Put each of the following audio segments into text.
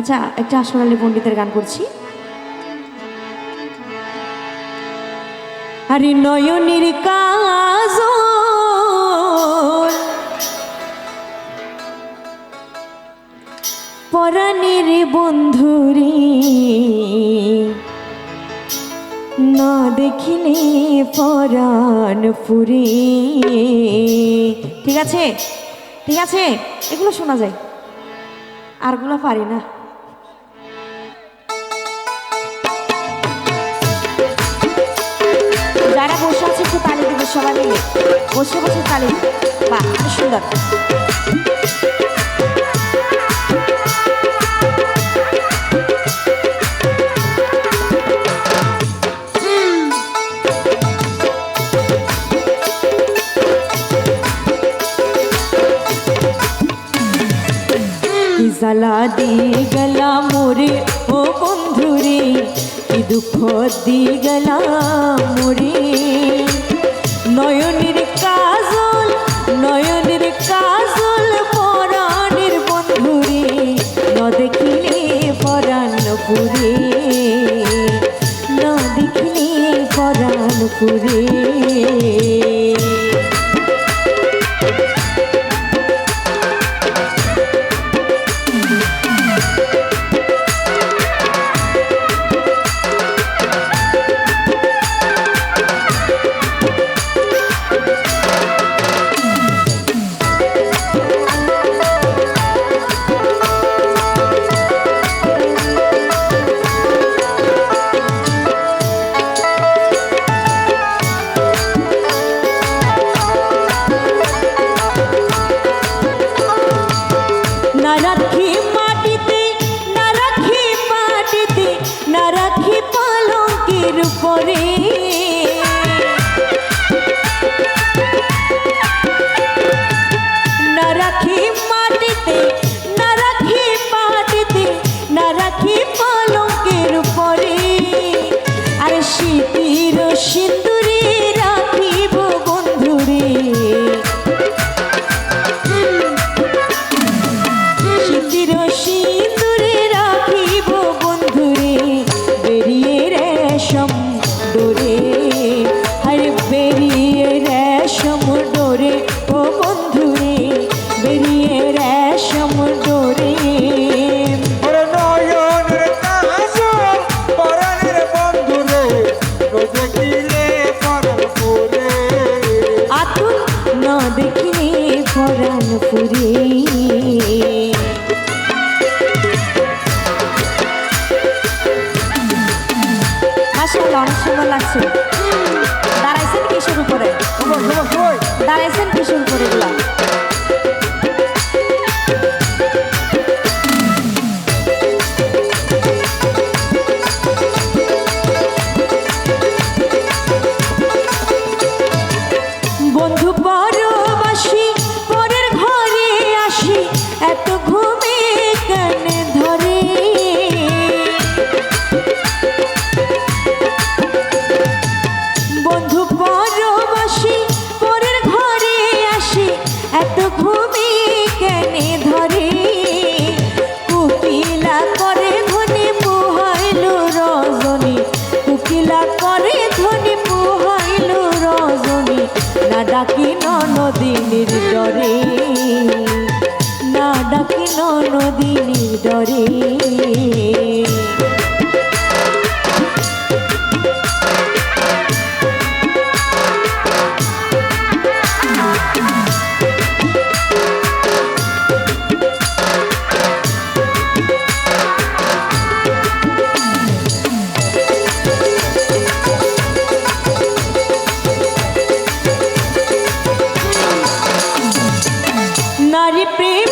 আচ্ছা একটা আসর পণ্ডিতের গান করছি। আরে নয়নের কাজ পরাণের বন্ধুরে, না দেখিলে পরাণ পুরে ঠিক আছে ঠিক আছে, এগুলো শোনা যায়। আরগুলো পারি না। যারা বসে আছে একটু তালি দেবে, সবাই মিলে। বসে বসে তালি। বাহ সুন্দর। জ্বালা দিয়ে গেলা মোরে ও বন্ধুরে। দুঃখ দিয়ে গেলা মোরে নয়নের কাজল নয়নের কাজল, পরাণের বন্ধুরে। ন দেখিলে পরাণ পুরে। না দেখিলে পরাণ পুরে। Sorry. পুরে মাসাল্লাহ অনেক সুন্দর লাগছে। দাঁড়াইছেন কিশোর উপরে? দাঁড়াইছেন কিসের ডাকি নদীনির ডরে। না ডাকি নদীনির ডরে। প্রেম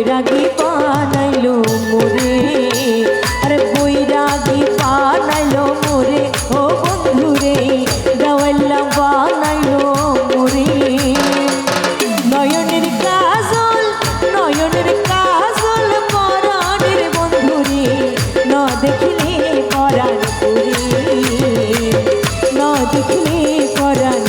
বৈরাগ বানাইলো মোরে। আরে বৈরাগী বানাইলো মোরে। ও বন্ধুরে দেওয়াল্লা বানাইলো মোরে। নয়নের কাজল নয়নের কাজল পরাণের পরাণ পুরে ন দেখলে পরাণ পুরে ন দেখলে পরাণ